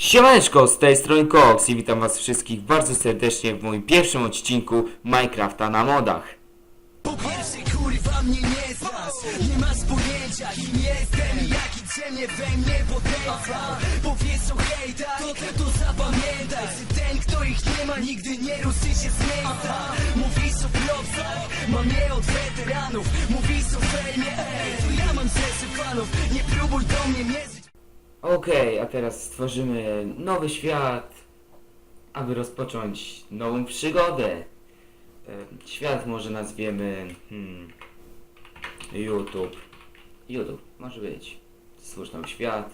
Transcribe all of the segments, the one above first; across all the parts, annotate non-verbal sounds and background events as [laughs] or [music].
Siemaneczko, z tej strony Cox i witam was wszystkich bardzo serdecznie w moim pierwszym odcinku Minecrafta na modach. Po pierwsze kurwa mnie nie znasz. Nie masz pojęcia kim jestem i Jaki cienie we mnie potencjał Powiesz o hejtach, to ty to zapamiętaj. Że ten kto ich nie ma nigdy nie ruszy się z miejsca Mówisz o propsach, mam je od weteranów. Mówisz o fejmie, ej, to ja mam rzeszy fanów. Nie próbuj do mnie mierzyć Okej, a teraz stworzymy nowy świat, aby rozpocząć nową przygodę. Świat może nazwiemy hmm, YouTube. YouTube, może być. Stwórz nowy świat.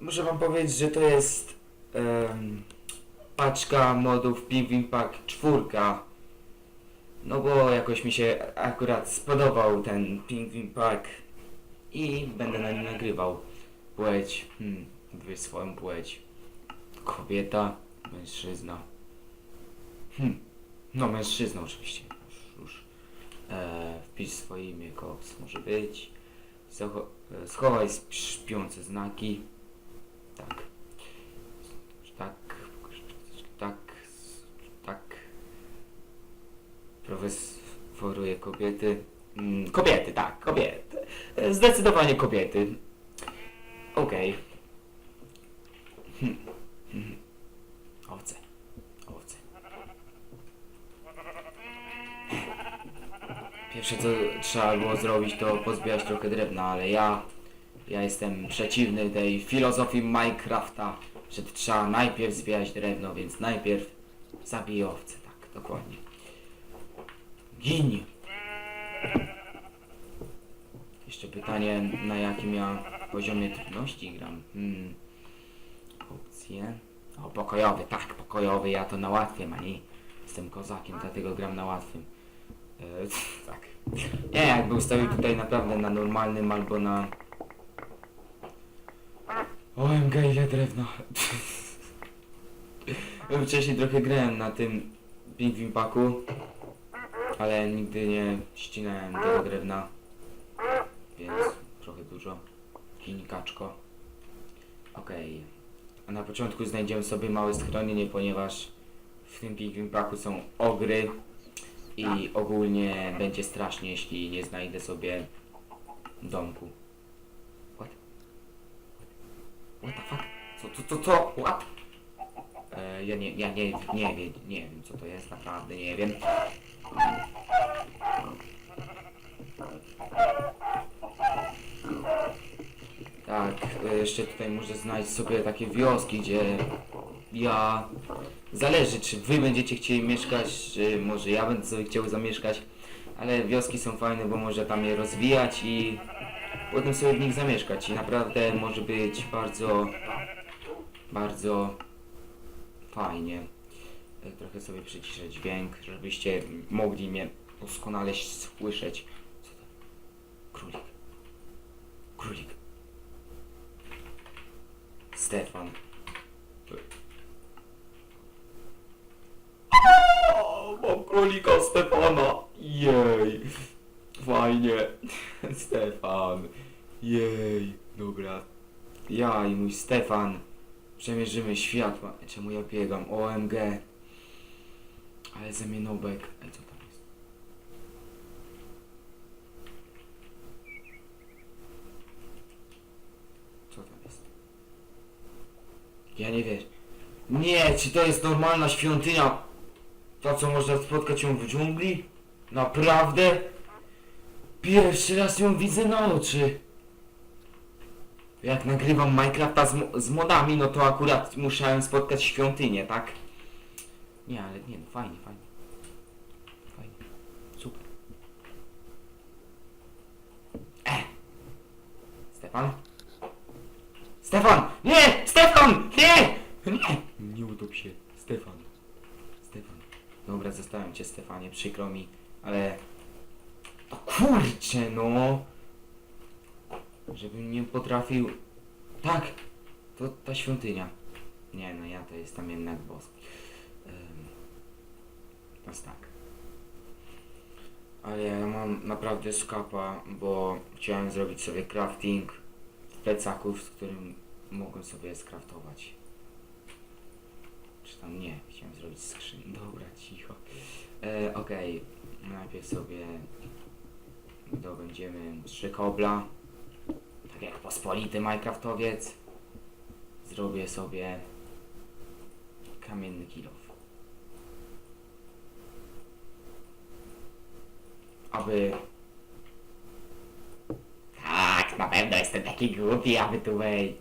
Muszę wam powiedzieć, że to jest paczka modów Penguin Pack 4. No bo jakoś mi się akurat spodobał ten Penguin Pack i będę na nim nagrywał. Płeć, hmm, wybierz swoją płeć. Kobieta, mężczyzna. Hmm, no mężczyzna oczywiście. Już, już. E, wpisz swoje imię, Cox może być. Zacho- e, schowaj śpiące znaki. Tak. Tak. Tak. Tak. Profesoruje kobiety. Mm, kobiety, tak, kobiety. Zdecydowanie kobiety. Okej. Hmm. Hmm. Owce. Owce. Pierwsze co trzeba było zrobić to pozbierać trochę drewna, ale ja ja jestem przeciwny tej filozofii Minecrafta, że trzeba najpierw zbierać drewno, więc najpierw zabiję owce, tak, dokładnie. Gin! Jeszcze pytanie, na jakim ja poziomie trudności gram? Hmm. Opcje. O, pokojowy, tak, pokojowy, ja to na łatwym, a nie jestem kozakiem, dlatego gram na łatwym. E, [laughs] tak. Nie, jakby ustawił tutaj naprawdę na normalnym albo na... OMG, ile drewna. [laughs] Wcześniej trochę grałem na tym Pingwin Packu, ale nigdy nie ścinałem tego drewna, więc trochę dużo. Kinikaczko. Okej. A na początku znajdziemy sobie małe schronienie, ponieważ w tym Pingwin Packu są ogry i ogólnie będzie strasznie, jeśli nie znajdę sobie domku. What? What the fuck? Co, co, co, co? What? E, ja nie, ja nie, nie wiem, nie wiem co to jest, naprawdę nie wiem. Tak, e, jeszcze tutaj muszę znaleźć sobie takie wioski, gdzie ja... Zależy, czy wy będziecie chcieli mieszkać, czy może ja będę sobie chciał zamieszkać, ale wioski są fajne, bo można tam je rozwijać i potem sobie w nich zamieszkać i naprawdę może być bardzo, bardzo fajnie. E, Trochę sobie przyciszę dźwięk, żebyście mogli mnie doskonale słyszeć. Co to? Królik. Królik. Stefan. O, mam królika Stefana. Jej. Fajnie. [laughs] Stefan. Jej. Dobra. Ja i mój Stefan przemierzymy światła. Czemu ja biegam? OMG. Ale ze mnie nobek. Co tam jest? Ja nie wiem. Nie, czy to jest normalna świątynia? To co można spotkać ją w dżungli? Naprawdę? Pierwszy raz ją widzę na oczy. Jak nagrywam Minecrafta z, z modami, no to akurat musiałem spotkać świątynię, tak? Nie, ale nie, no fajnie, fajnie. Fajnie. Super. E! Stefan? Stefan! Nie! Stefan! Nie! Nie! Nie utop się. Stefan. Stefan. Dobra, zostawiam cię Stefanie, przykro mi, ale... O kurcze no! Żebym nie potrafił... Tak! To ta świątynia. Nie no, ja to jestem jednak boss. Um, teraz tak. Ale ja mam naprawdę skapa, bo chciałem zrobić sobie crafting w plecaku, z którym mogłem sobie skraftować. Czy tam nie, chciałem zrobić skrzynię. [laughs] Dobra, cicho. E, Okej, najpierw sobie zdobędziemy trzy kobla. Tak jak pospolity Minecraftowiec. Zrobię sobie kamienny kilof. Aby... Tak, na pewno jestem taki głupi, aby tu wejść.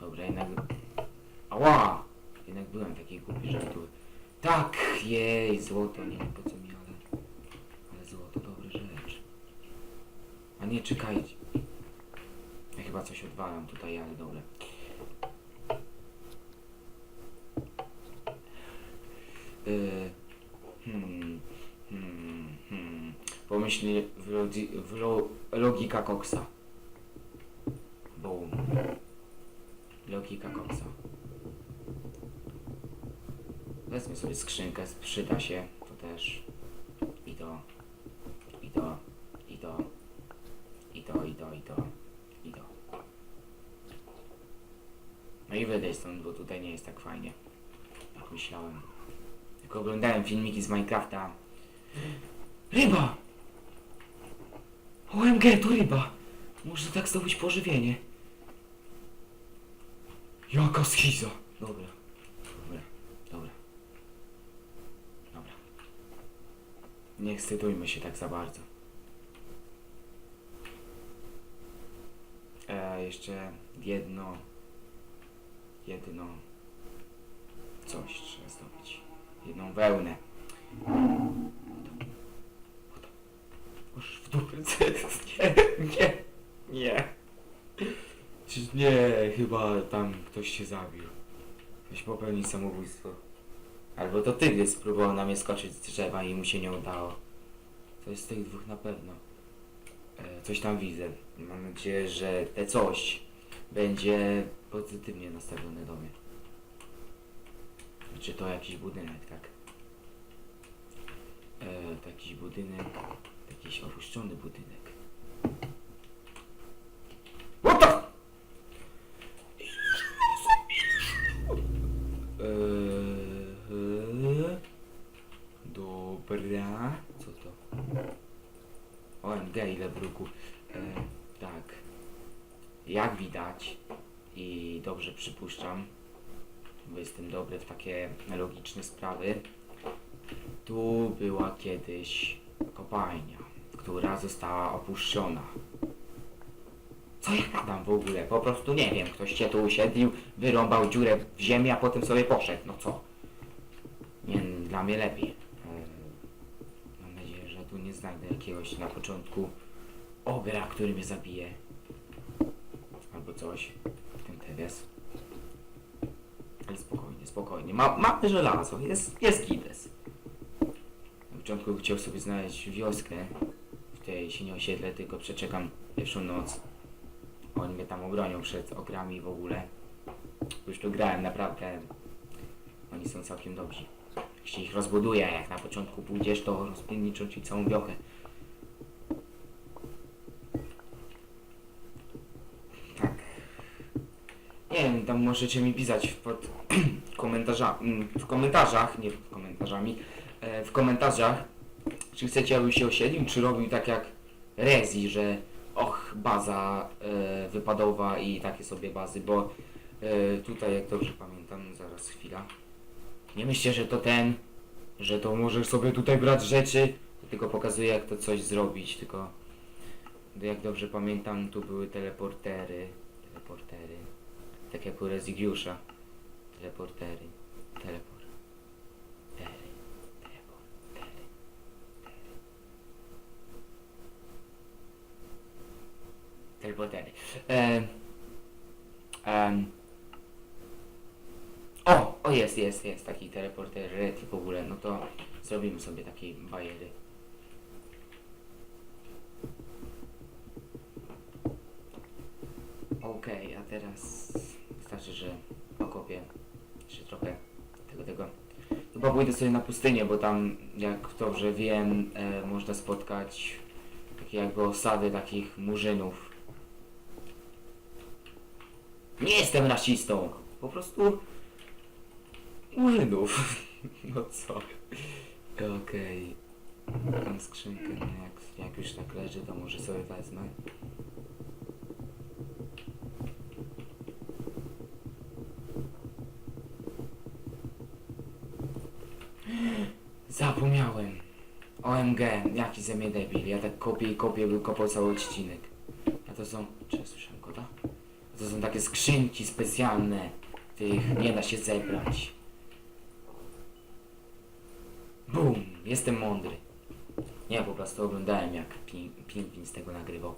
Dobra, jednak... Ała! Jednak byłem taki głupi, żeby tu... Tak! Jej, złoto, nie wiem po co mi, ale... Ale złoto, dobra rzecz. A nie, czekajcie. Ja chyba coś odwalam tutaj, ale dobra. Yy, hmm, hmm, hmm. Pomyśl logika koksa. Logika koksa. Wezmę sobie skrzynkę, przyda się. To też. I to. I to. I to. I to, i to, i to. I to. No i wyjdę stąd, bo tutaj nie jest tak fajnie. Jak myślałem. Jak oglądałem filmiki z Minecrafta. Ryba! OMG, to ryba! Może tak zdobyć pożywienie. Jaka schiza! Dobra. Dobra. Dobra. Nie ekscytujmy się tak za bardzo. E, jeszcze jedno. Jedno. Coś trzeba zdobyć. Jedną wełnę. Już w dupę. [laughs] Nie, nie, nie. Nie, chyba tam ktoś się zabił. Ktoś popełnił samobójstwo. Albo to tygrys próbował na mnie skoczyć z drzewa i mu się nie udało. To jest z tych dwóch na pewno. E, coś tam widzę. Mam nadzieję, że te coś będzie pozytywnie nastawione do mnie. Czy to jakiś budynek, tak? E, to jakiś budynek, jakiś opuszczony budynek. What the? Eee, dobra, co to? OMG, ile bruku. E, tak. Jak widać i dobrze przypuszczam, bo jestem dobry w takie logiczne sprawy, tu była kiedyś kopalnia, która została opuszczona. Co ja gadam w ogóle? Po prostu nie wiem. Ktoś cię tu usiedlił, wyrąbał dziurę w ziemi, a potem sobie poszedł. No co? Nie, dla mnie lepiej. Eee, Mam nadzieję, że tu nie znajdę jakiegoś na początku ogra, który mnie zabije. Albo coś teges. Ale spokojnie. Ma, mamy żelazo, jest, jest gites. Na początku chciał sobie znaleźć wioskę, w której się nie osiedlę, tylko przeczekam pierwszą noc. Oni mnie tam obronią przed ogrami w ogóle. Już tu grałem, naprawdę. Oni są całkiem dobrzy. Jak się ich rozbuduje, jak na początku pójdziesz, to rozpiękniczą ci całą wiochę. Tak. Nie wiem, tam możecie mi pisać pod [clears throat] mm, w komentarzach, nie w komentarzami, e, w komentarzach, czy chcecie, aby się osiedlił, czy robił tak jak Rezi, że och, baza e, wypadowa i takie sobie bazy, bo e, tutaj, jak dobrze pamiętam, zaraz chwila. Nie myślcie, że to ten, że to możesz sobie tutaj brać rzeczy, to tylko pokazuje, jak to coś zrobić, tylko jak dobrze pamiętam, tu były teleportery, teleportery, tak jak u Rezigiusza, teleportery, teleport, tery, teleportery. teleportery. E, em, o, o jest, jest, jest taki teleporter red w ogóle, no to zrobimy sobie takiej bajery. Okej, a teraz wystarczy, że okopię jeszcze trochę tego, tego. Chyba pójdę sobie na pustynię, bo tam, jak dobrze wiem, e, można spotkać takie jakby osady takich murzynów. Nie jestem rasistą. Po prostu... u Żydów. [laughs] No co? Okej. Tą skrzynkę, no jak, jak już tak leży, to może sobie wezmę. Zapomniałem. OMG, jaki ze mnie debil. Ja tak kopię i kopię, by kopał cały odcinek. A to są... Czy ja słyszałem kota? A to są takie skrzynki specjalne. Tych nie da się zebrać. Bum! Jestem mądry. Nie, po prostu oglądałem jak pi- pingwin z tego nagrywał.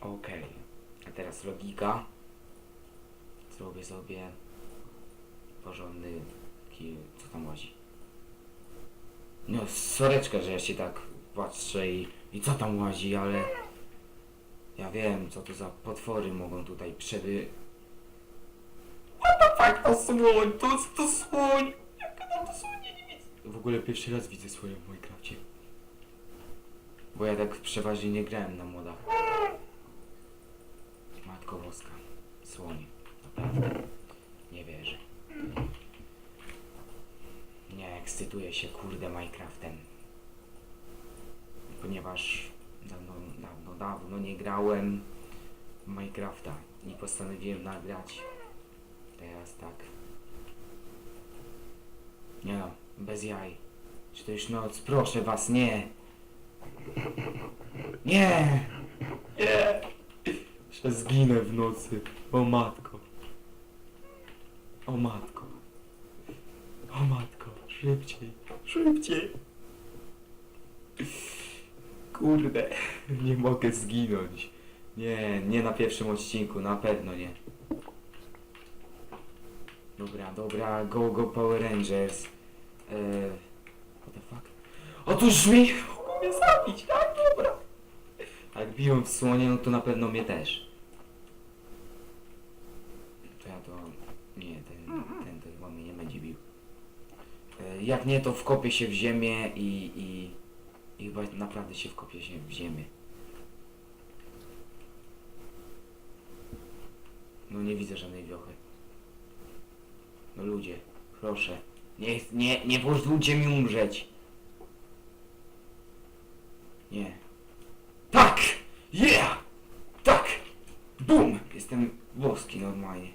Okej. A teraz logika. Zrobię sobie porządny kij, co tam łazi. No, soreczka, że ja się tak patrzę i, i co tam łazi, ale ja wiem, co to za potwory mogą tutaj przeby... What the fuck, to słoń, to to słoń! Jaka tam to słoń, nie widzę. W ogóle pierwszy raz widzę słonia w Minecrafcie. Bo ja tak przeważnie nie grałem na modach. Matko Boska, słoń, naprawdę, nie wierzę. Nie ekscytuję się kurde Minecraftem. Ponieważ dawno, dawno, dawno nie grałem w Minecrafta i postanowiłem nagrać. Teraz tak. Nie no, bez jaj. Czy to już noc? Proszę was, nie! Nie! Nie! Zginę w nocy. O matko. O matko. Szybciej. Szybciej. Kurde. [laughs] Nie mogę zginąć. Nie, nie na pierwszym odcinku. Na pewno nie. Dobra, dobra. Go, go Power Rangers. Eee, what the fuck? Otóż mi [laughs] mogą mnie zabić. Tak, dobra. Jak biją w słonie, no to na pewno mnie też. To ja to... Nie, ten, ten to chyba mnie nie będzie bił. E, Jak nie, to wkopię się w ziemię i... i, i chyba naprawdę się wkopię się w ziemię. No nie widzę żadnej wiochy. No ludzie, proszę. Nie, nie, nie pozwólcie mi umrzeć. Nie. Tak! Yeah! Tak! Bum! Jestem włoski normalnie.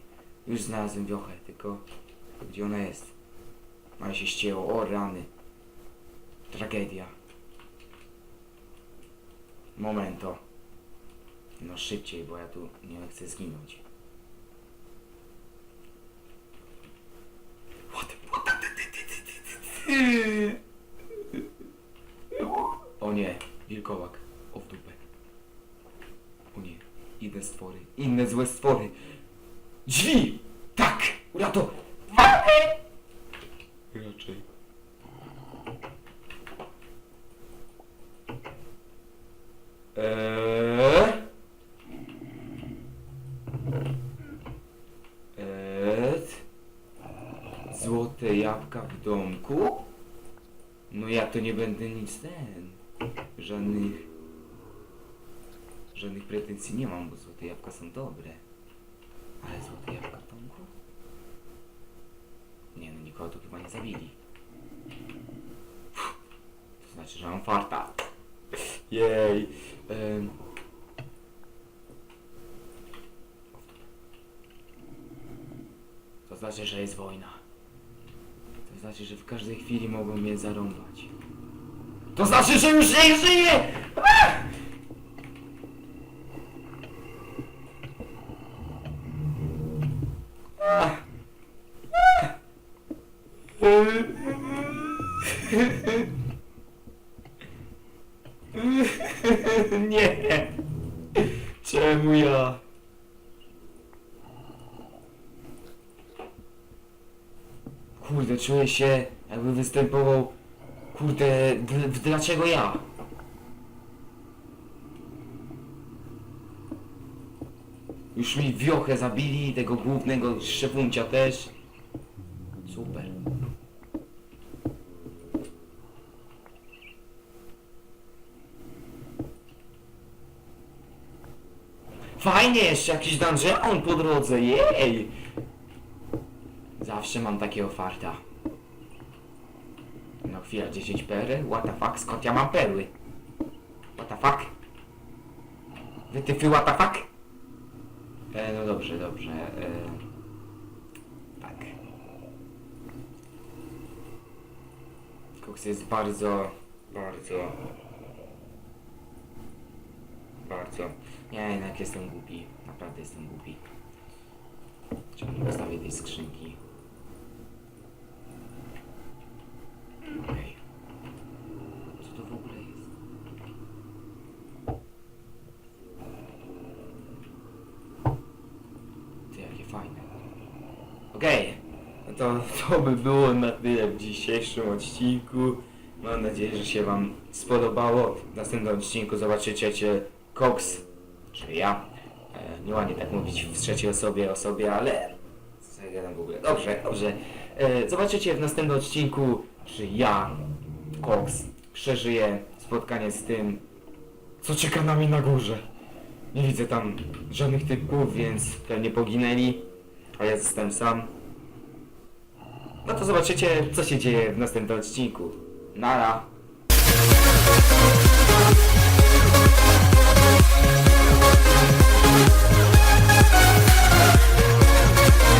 Już znalazłem wiochę, tylko gdzie ona jest? Ale się ścięło, o rany. Tragedia. Momento. No szybciej, bo ja tu nie chcę zginąć. O nie, wilkołak. O w dupę. O nie, inne stwory, inne złe stwory. Drzwi! Eee? Eee? Złote jabłka w domku? No ja to nie będę nic ten. Żadnych... Żadnych pretensji nie mam, bo złote jabłka są dobre. Ale złote jabłka w domku? Nie no, nikogo tu chyba nie zabili. Fuh, To znaczy, że mam farta. Jej. To znaczy, że jest wojna. To znaczy, że w każdej chwili mogą mnie zarąbać. To znaczy, że już nie żyję! Czemu ja? Kurde, czuję się jakby występował... Kurde, dl- dlaczego ja? Już mi wiochę zabili, tego głównego szefuncia też. Super. Fajnie, jeszcze jakiś dungeon po drodze, jej! Zawsze mam takiego farta. No chwila, 10 pery? What the fuck, skąd ja mam perły? What the fuck? Wytyfy what the fuck? E, no dobrze, dobrze. E, tak. Koks jest bardzo, bardzo... Bardzo. Nie, jednak jestem głupi. Naprawdę jestem głupi. Czemu nie postawię tej skrzynki? Okej. Co to w ogóle jest? Ty, jakie fajne. Okej. No to, to by było na tyle w dzisiejszym odcinku. Mam nadzieję, że się Wam spodobało. W następnym odcinku zobaczycie cię Cox, czyli ja. E, nieładnie tak mówić w trzeciej osobie o sobie, ale... Gadam w ogóle? Dobrze, dobrze. E, zobaczycie w następnym odcinku, czy ja, Cox, przeżyję spotkanie z tym, co czeka na mnie na górze. Nie widzę tam żadnych typów, więc pewnie poginęli, a ja zostałem sam. No to zobaczycie, co się dzieje w następnym odcinku. Nara!